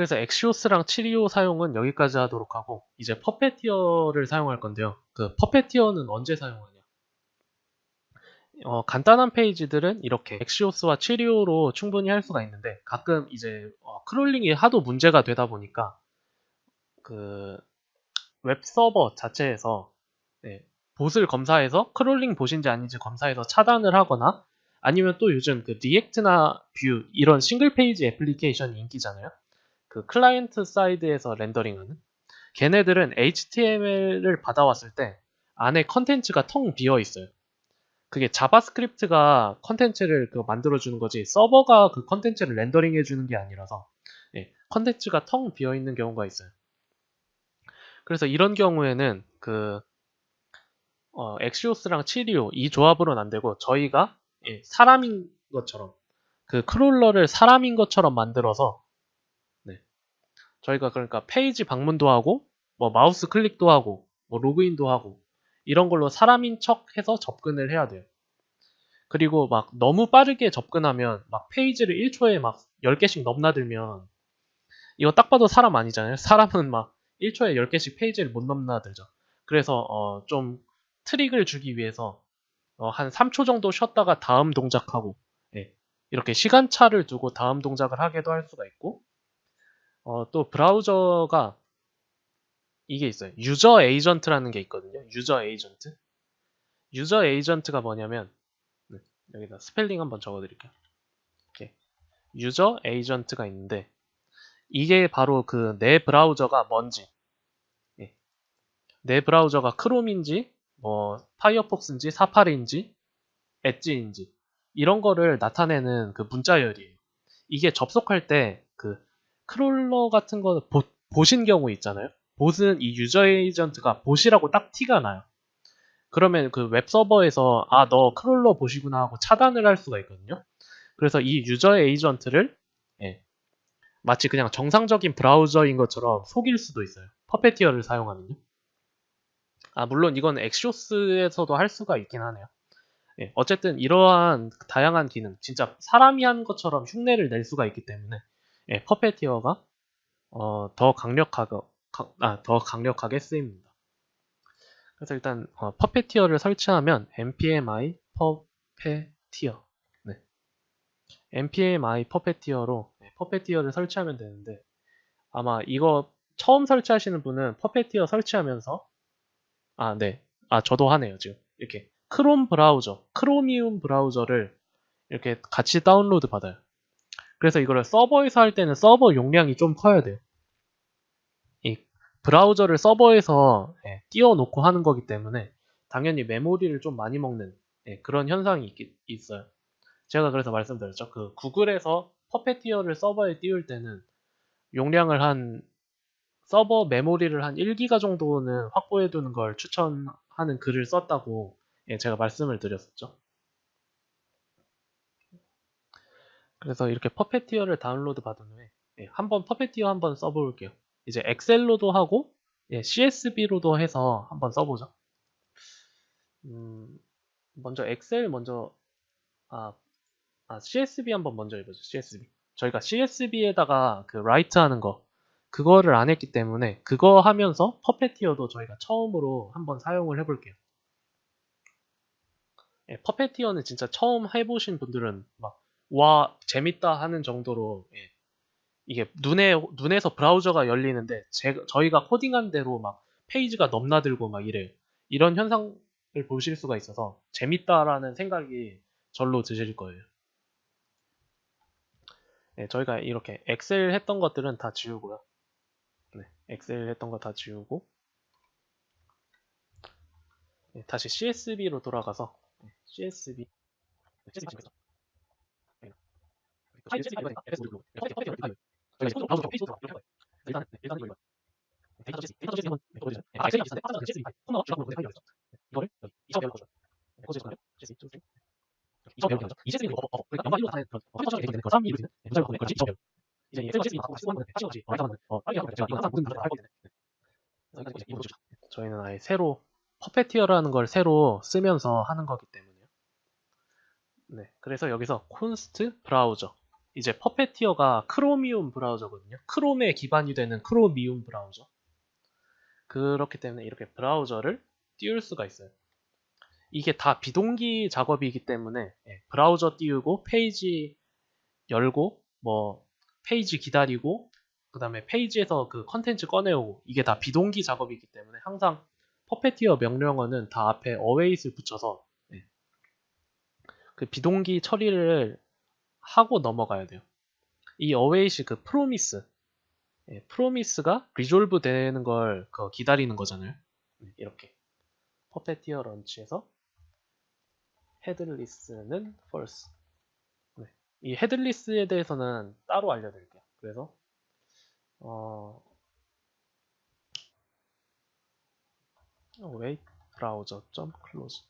그래서 엑시오스랑 치리오 사용은 여기까지 하도록 하고 이제 퍼페티어를 사용할 건데요. 그 퍼페티어는 언제 사용하냐? 어, 간단한 페이지들은 이렇게 엑시오스와 치리오로 충분히 할 수가 있는데 가끔 이제 어, 크롤링이 하도 문제가 되다 보니까 그 웹 서버 자체에서 네, 봇을 검사해서 크롤링 봇인지 아닌지 검사해서 차단을 하거나 아니면 또 요즘 그 리액트나 뷰 이런 싱글 페이지 애플리케이션이 인기잖아요. 그 클라이언트 사이드에서 렌더링하는 걔네들은 HTML을 받아왔을 때 안에 컨텐츠가 텅 비어 있어요. 그게 자바스크립트가 컨텐츠를 그 만들어주는 거지 서버가 그 컨텐츠를 렌더링 해주는 게 아니라서 예, 컨텐츠가 텅 비어 있는 경우가 있어요. 그래서 이런 경우에는 그 어, 엑시오스랑 치리오 이 조합으로는 안 되고 저희가 예, 사람인 것처럼 그 크롤러를 사람인 것처럼 만들어서 네, 저희가 그러니까 페이지 방문도 하고 뭐 마우스 클릭도 하고 뭐 로그인도 하고 이런 걸로 사람인 척 해서 접근을 해야 돼요. 그리고 막 너무 빠르게 접근하면 막 페이지를 1초에 막 10개씩 넘나들면 이거 딱 봐도 사람 아니잖아요. 사람은 막 1초에 10개씩 페이지를 못 넘나들죠. 그래서 어, 좀 트릭을 주기 위해서 어, 한 3초 정도 쉬었다가 다음 동작하고 예, 이렇게 시간차를 두고 다음 동작을 하게도 할 수가 있고 어, 또 브라우저가 이게 있어요. 유저 에이전트라는 게 있거든요. 유저 에이전트. 유저 에이전트가 뭐냐면 네, 여기다 스펠링 한번 적어드릴게요. 이렇게 유저 에이전트가 있는데 이게 바로 그 내 브라우저가 뭔지 예. 내 브라우저가 크롬인지 뭐 파이어폭스인지 사파리인지 엣지인지 이런 거를 나타내는 그 문자열이에요. 이게 접속할 때 그 크롤러 같은 거 보, 보신 경우 있잖아요. 봇은 이 유저 에이전트가 봇이라고 딱 티가 나요. 그러면 그 웹 서버에서 아 너 크롤러 보시구나 하고 차단을 할 수가 있거든요. 그래서 이 유저 에이전트를 예, 마치 그냥 정상적인 브라우저인 것처럼 속일 수도 있어요. 퍼페티어를 사용하면요. 아 물론 이건 엑시오스에서도 할 수가 있긴 하네요. 예, 어쨌든 이러한 다양한 기능, 진짜 사람이 한 것처럼 흉내를 낼 수가 있기 때문에 예, 퍼페티어가 어, 더 강력하게 아, 더 강력하게 쓰입니다. 그래서 일단 어, 퍼페티어를 설치하면 npmi 퍼페티어 네. npmi 퍼페티어로 네, 퍼페티어를 설치하면 되는데 아마 이거 처음 설치하시는 분은 퍼페티어 설치하면서 아, 네. 아, 저도 하네요, 지금. 이렇게 크롬 브라우저, 크로미움 브라우저를 이렇게 같이 다운로드 받아요. 그래서 이거를 서버에서 할 때는 서버 용량이 좀 커야 돼요. 이 브라우저를 서버에서 예, 띄워놓고 하는 거기 때문에 당연히 메모리를 좀 많이 먹는 예, 그런 현상이 있, 있어요. 제가 그래서 말씀드렸죠. 그 구글에서 퍼페티어를 서버에 띄울 때는 용량을 한 서버 메모리를 한 1기가 정도는 확보해 두는 걸 추천하는 글을 썼다고 예, 제가 말씀을 드렸었죠. 그래서 이렇게 퍼페티어를 다운로드 받은 후에 예, 한번 퍼페티어 한번 써볼게요. 이제 엑셀로도 하고 예, CSV로도 해서 한번 써보죠. 음, 먼저 엑셀 먼저 아, 아 CSV 한번 먼저 해보죠. CSV. 저희가 CSV에다가 그 라이트 하는 거 그거를 안 했기 때문에 그거 하면서 퍼페티어도 저희가 처음으로 한번 사용을 해볼게요. 예, 퍼페티어는 진짜 처음 해보신 분들은 막 와 재밌다 하는 정도로 예, 이게 눈에 눈에서 브라우저가 열리는데 제, 저희가 코딩한 대로 막 페이지가 넘나들고 막 이래요. 이런 현상을 보실 수가 있어서 재밌다라는 생각이 절로 드실 거예요. 예, 저희가 이렇게 엑셀 했던 것들은 다 지우고요. 네, 엑셀 했던 거 다 지우고 네, 다시 CSV로 돌아가서 네, CSV CSV 일단 일단 이거 데이터 CSV 데이터 CSV 한번 보여주세요. 아, 엑셀이 비슷한데 하자는 CSV 파일 홈 나와 주라고 파일이 있어. 이거를 여기 이점 배열로 거죠. 코드 거예요. CSV CSV 이점 배열로 하죠. 이 CSV는 이거 어, 어, 그러니까 연관 1로 나타내는 그런 컴퓨터 처럼 되는 그 3, 2로 되는 문자를 보내 그렇지 이점 배열. 이제 엑셀 CSV 갖고 쓰고 하는 건데 하신 거지. 어, 일단은 어, 빨리 하면 제가 이거 항상 모든 문제를 할 거기 때문에. 그래서 이제 이거 주죠. 저희는 아예 새로 퍼페티어라는 걸 새로 쓰면서 하는 거기 때문에요. 네, 그래서 여기서 콘스트 브라우저 이제 퍼페티어가 크로미움 브라우저거든요. 크롬에 기반이 되는 크로미움 브라우저. 그렇기 때문에 이렇게 브라우저를 띄울 수가 있어요. 이게 다 비동기 작업이기 때문에 예, 브라우저 띄우고 페이지 열고 뭐 페이지 기다리고 그 다음에 페이지에서 그 컨텐츠 꺼내오고 이게 다 비동기 작업이기 때문에 항상 퍼페티어 명령어는 다 앞에 어웨이스를 붙여서 예, 그 비동기 처리를 하고 넘어가야 돼요. 이 어웨이시 그 프로미스 예, 프로미스가 리졸브 되는 걸 기다리는 거잖아요. 네, 이렇게 퍼페티어 런치에서 헤드리스는 false. 네, 이 헤드리스에 대해서는 따로 알려드릴게요. 그래서 어, wait browser close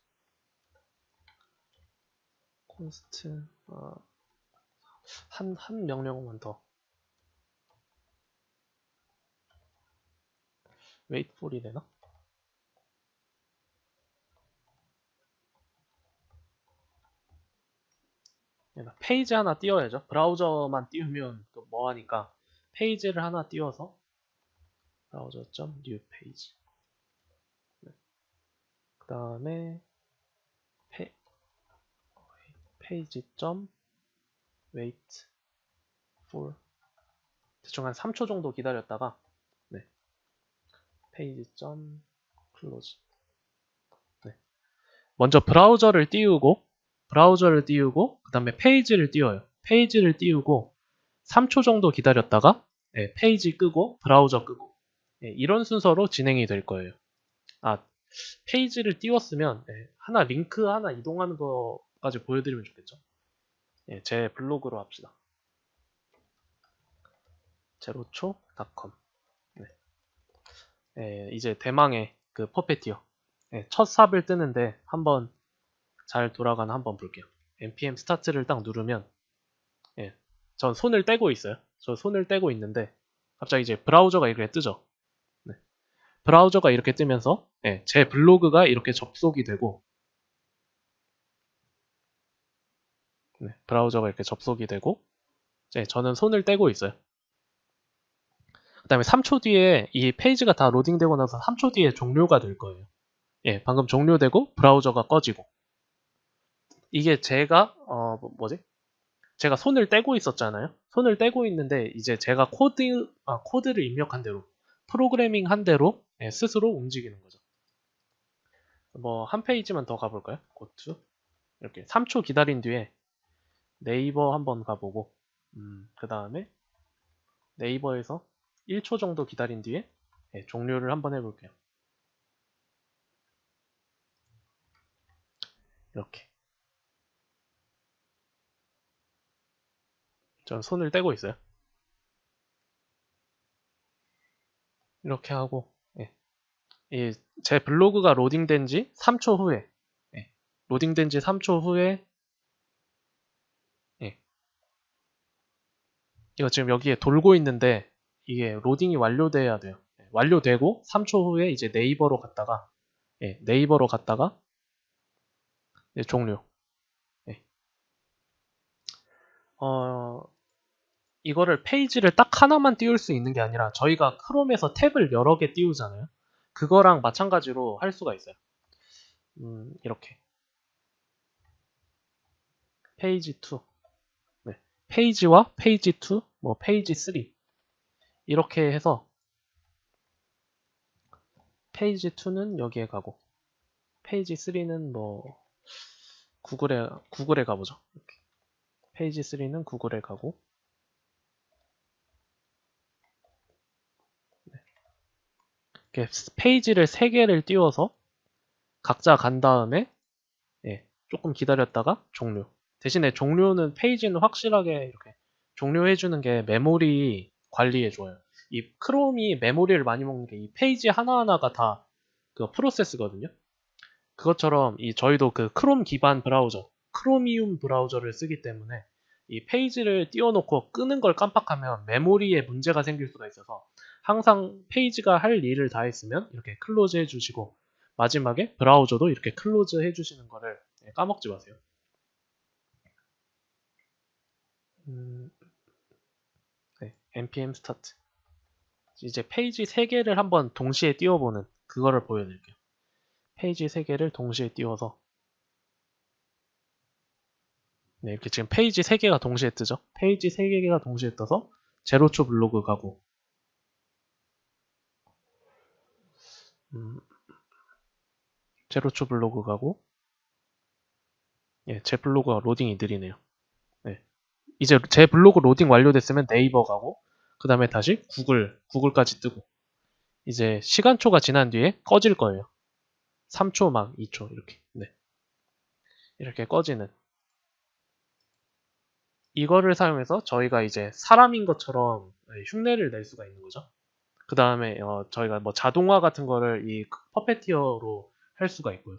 const 어, 한, 한 명령어만 더 wait for이 되나? 페이지 하나 띄워야죠. 브라우저만 띄우면 또 뭐하니까 페이지를 하나 띄워서 browser.new 페이지 네. 그 다음에 페, 페이지 점 wait for 대충 한 3초 정도 기다렸다가 네. 페이지 점 close 네. 먼저 브라우저를 띄우고 브라우저를 띄우고 그 다음에 페이지를 띄워요. 페이지를 띄우고 3초 정도 기다렸다가 네, 페이지 끄고 브라우저 끄고 네, 이런 순서로 진행이 될 거예요. 아 페이지를 띄웠으면 네, 하나 링크 하나 이동하는 거까지 보여드리면 좋겠죠. 제 블로그로 합시다. 제로초닷컴 네. 이제 대망의 그 퍼페티어 첫 삽을 뜨는데 한번 잘 돌아가나 한번 볼게요. npm 스타트를 딱 누르면 예, 전 손을 떼고 있어요. 저 손을 떼고 있는데 갑자기 이제 브라우저가 이렇게 뜨죠. 네. 브라우저가 이렇게 뜨면서 예, 제 블로그가 이렇게 접속이 되고 네, 브라우저가 이렇게 접속이 되고 예, 저는 손을 떼고 있어요. 그 다음에 3초 뒤에 이 페이지가 다 로딩되고 나서 3초 뒤에 종료가 될 거예요. 예, 방금 종료되고 브라우저가 꺼지고 이게 제가 어 뭐, 뭐지? 제가 손을 떼고 있었잖아요. 손을 떼고 있는데 이제 제가 코드 아, 코드를 입력한 대로 프로그래밍 한 대로 예, 스스로 움직이는 거죠. 뭐 한 페이지만 더 가볼까요? 고투 이렇게 3초 기다린 뒤에 네이버 한번 가보고 음, 그 다음에 네이버에서 1초 정도 기다린 뒤에 예, 종료를 한번 해볼게요. 이렇게 전 손을 떼고 있어요. 이렇게 하고 예. 제 블로그가 로딩된 지 3초 후에 예. 로딩된 지 3초 후에 예. 이거 지금 여기에 돌고 있는데 이게 로딩이 완료돼야 돼요. 예. 완료되고 3초 후에 이제 네이버로 갔다가 예. 네이버로 갔다가 종료. 예. 어, 이거를 페이지를 딱 하나만 띄울 수 있는 게 아니라 저희가 크롬에서 탭을 여러 개 띄우잖아요. 그거랑 마찬가지로 할 수가 있어요. 음, 이렇게. 페이지 2. 네. 페이지와 페이지 2, 뭐 페이지 3. 이렇게 해서 페이지 2는 여기에 가고 페이지 3는 뭐 구글에 구글에 가보죠. 이렇게. 페이지 3는 구글에 가고 페이지를 3개를 띄워서 각자 간 다음에 예, 조금 기다렸다가 종료. 대신에 종료는 페이지는 확실하게 이렇게 종료해주는 게 메모리 관리해줘요. 이 크롬이 메모리를 많이 먹는 게 이 페이지 하나하나가 다 그 프로세스거든요. 그것처럼 이 저희도 그 크롬 기반 브라우저, 크로미움 브라우저를 쓰기 때문에 이 페이지를 띄워놓고 끄는 걸 깜빡하면 메모리에 문제가 생길 수가 있어서 항상 페이지가 할 일을 다 했으면 이렇게 클로즈 해주시고 마지막에 브라우저도 이렇게 클로즈 해주시는 거를 까먹지 마세요. 음, npm start 이제 페이지 3개를 한번 동시에 띄워보는 그거를 보여드릴게요. 페이지 3개를 동시에 띄워서 네, 이렇게 지금 페이지 3개가 동시에 뜨죠. 페이지 3개가 동시에 떠서 제로초 블로그 가고 음, 제로초 블로그 가고 예, 제 블로그가 로딩이 느리네요. 네. 이제 제 블로그 로딩 완료됐으면 네이버 가고 그 다음에 다시 구글, 구글까지 뜨고 이제 시간초가 지난 뒤에 꺼질 거예요. 3초 막 2초 이렇게 네. 이렇게 꺼지는 이거를 사용해서 저희가 이제 사람인 것처럼 네, 흉내를 낼 수가 있는 거죠. 그 다음에 어, 저희가 뭐 자동화 같은 거를 이 퍼페티어로 할 수가 있고요.